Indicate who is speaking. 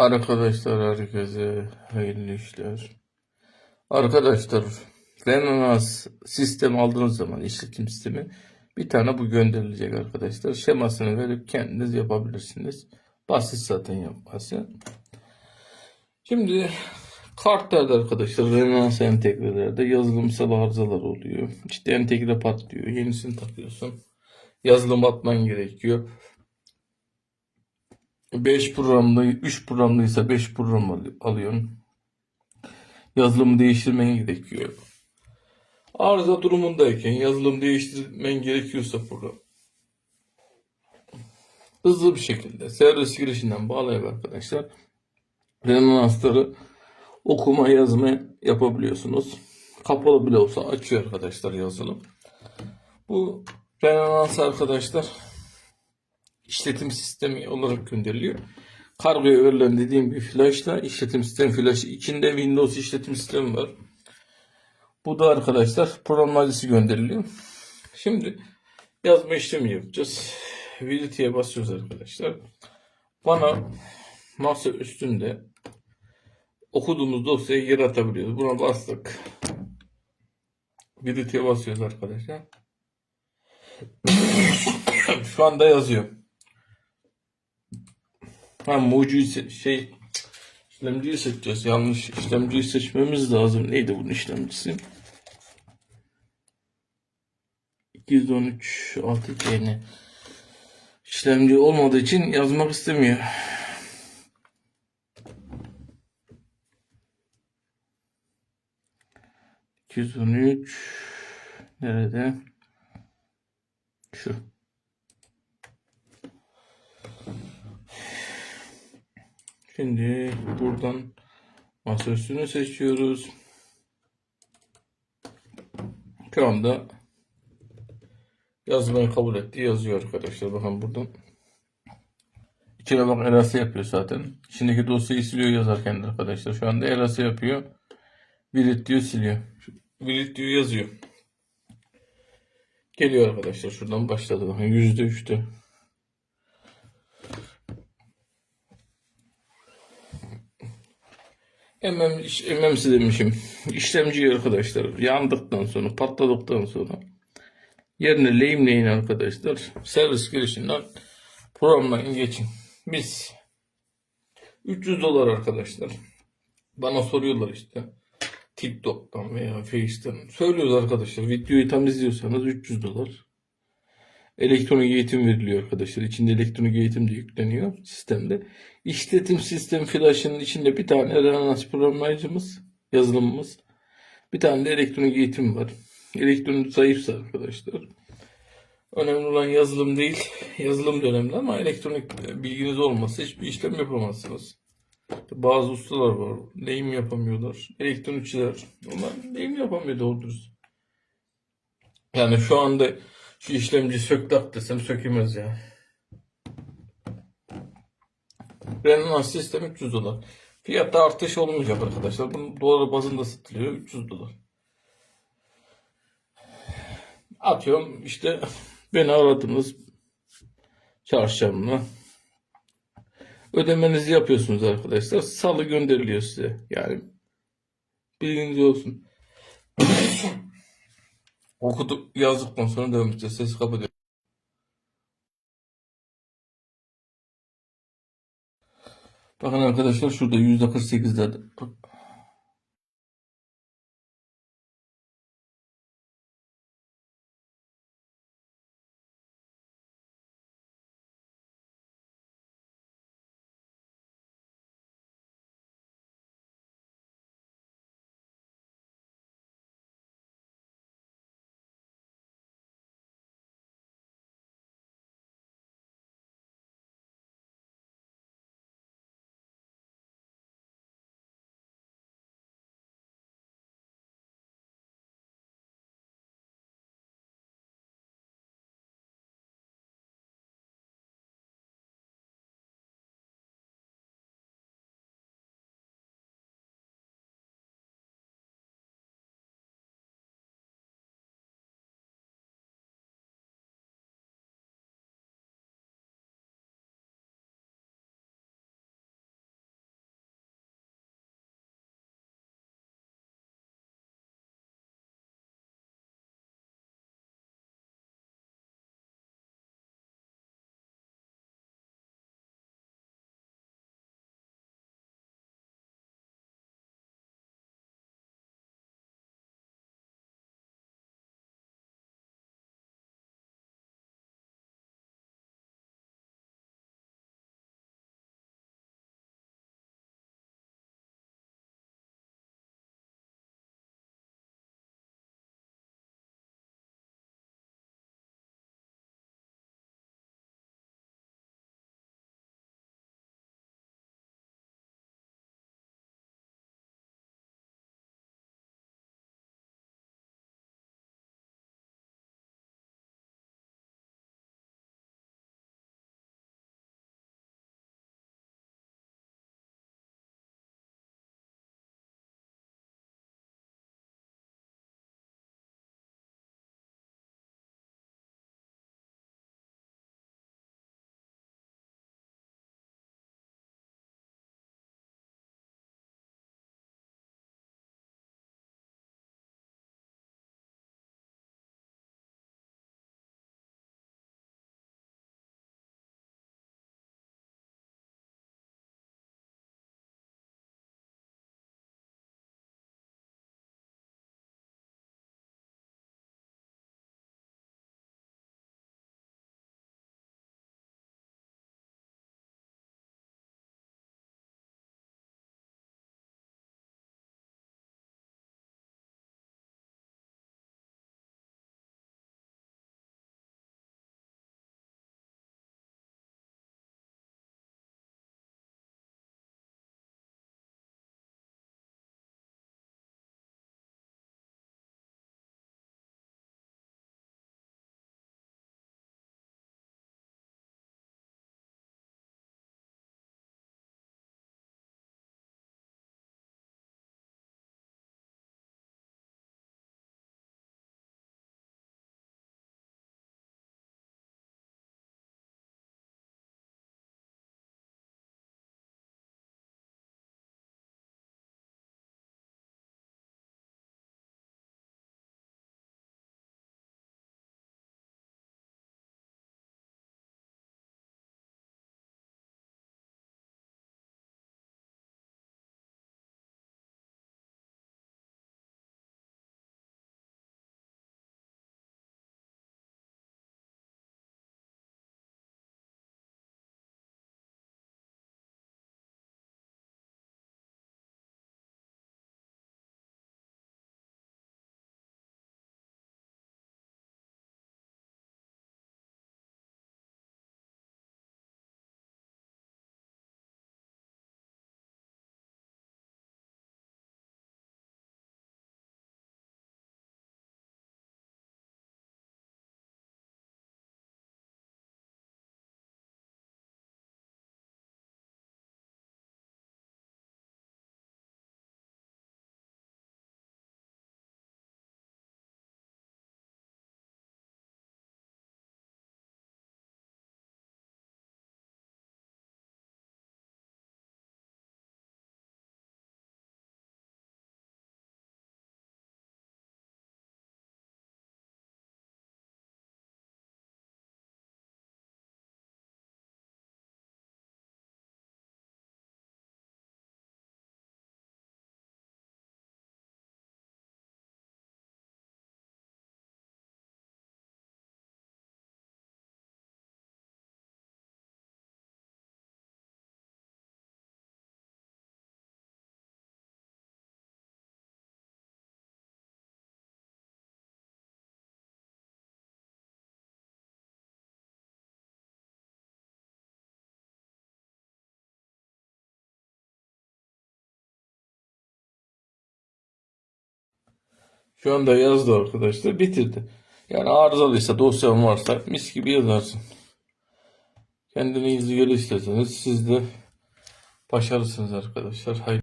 Speaker 1: Arkadaşlar herkese hayırlı işler. Arkadaşlar Renanas sistem aldığınız zaman işletim sistemi bir tane bu gönderilecek arkadaşlar. Şemasını verip kendiniz yapabilirsiniz. Basit zaten yapması. Şimdi kartlarda arkadaşlar Renanas entegrelerde yazılımsal arızalar oluyor. İşte entegre patlıyor. Yenisini takıyorsun. Yazılım atman gerekiyor. 5 programlı, 3 programlıysa 5 program al- alıyorsun. Yazılımı değiştirmen gerekiyor. Arıza durumundayken yazılım değiştirmen gerekiyorsa program. Hızlı bir şekilde servis girişinden bağlayıp arkadaşlar rezonansları okuma yazma yapabiliyorsunuz. Kapalı bile olsa açıyor arkadaşlar yazılım. Bu rezonans arkadaşlar işletim sistemi olarak gönderiliyor. Kargoya verilen dediğim bir flashla işletim sistemi flash içinde Windows işletim sistemi var. Bu da arkadaşlar program adresi gönderiliyor. Şimdi yazma işlemi yapacağız. Visity'ye basıyoruz arkadaşlar. Bana masa üstünde okuduğumuz dosyayı geri atabiliyoruz. Buna bastık. Visity'ye basıyoruz arkadaşlar. Şu anda yazıyor. Ha mucize şey işlemciyi seçeceğiz. Yanlış işlemciyi seçmemiz lazım. Neydi bunun işlemcisi? 213 6 TN. İşlemci olmadığı için yazmak istemiyor. ...213... Nerede? Şu. Şimdi buradan masa seçiyoruz. Şu anda yazmayı kabul etti. Yazıyor arkadaşlar. Bakın buradan. İçine bak elası yapıyor zaten. İçindeki dosyayı siliyor yazarken de arkadaşlar. Şu anda elası yapıyor. Virit diyor siliyor. Virit diyor yazıyor. Geliyor arkadaşlar. Şuradan başladı. Bakın %3'te. MM, MM'si demişim. İşlemci arkadaşlar yandıktan sonra patladıktan sonra yerine lehimleyin arkadaşlar. Servis girişinden programlayın geçin. Biz 300 dolar arkadaşlar. Bana soruyorlar işte. TikTok'tan veya Face'ten. Söylüyoruz arkadaşlar. Videoyu tam izliyorsanız 300 dolar. Elektronik eğitim veriliyor arkadaşlar. İçinde elektronik eğitim de yükleniyor sistemde. İşletim sistem flash'ının içinde bir tane Renanas programlayıcımız, yazılımımız. Bir tane de elektronik eğitim var. Elektronik zayıfsa arkadaşlar. Önemli olan yazılım değil. Yazılım da önemli ama elektronik bilginiz olmasa hiçbir işlem yapamazsınız. Bazı ustalar var. Lehim yapamıyorlar. Elektronikçiler. Onlar lehim yapamıyor doğru. Yani şu anda şu işlemci sök tak desem sökemez ya. Renault sistem 300 dolar. Fiyatta artış olmayacak arkadaşlar. Bunun dolar bazında satılıyor 300 dolar. Atıyorum işte beni aradınız çarşamba. Ödemenizi yapıyorsunuz arkadaşlar. Salı gönderiliyor size. Yani bilginiz olsun. Okuduk yazdıktan sonra devam edeceğiz. Sesi kapatıyorum. Bakın arkadaşlar şurada %48'de Şu anda yazdı arkadaşlar. Bitirdi. Yani arızalıysa dosyan varsa mis gibi yazarsın. Kendini göre isteseniz siz de başarısınız arkadaşlar. Hayır.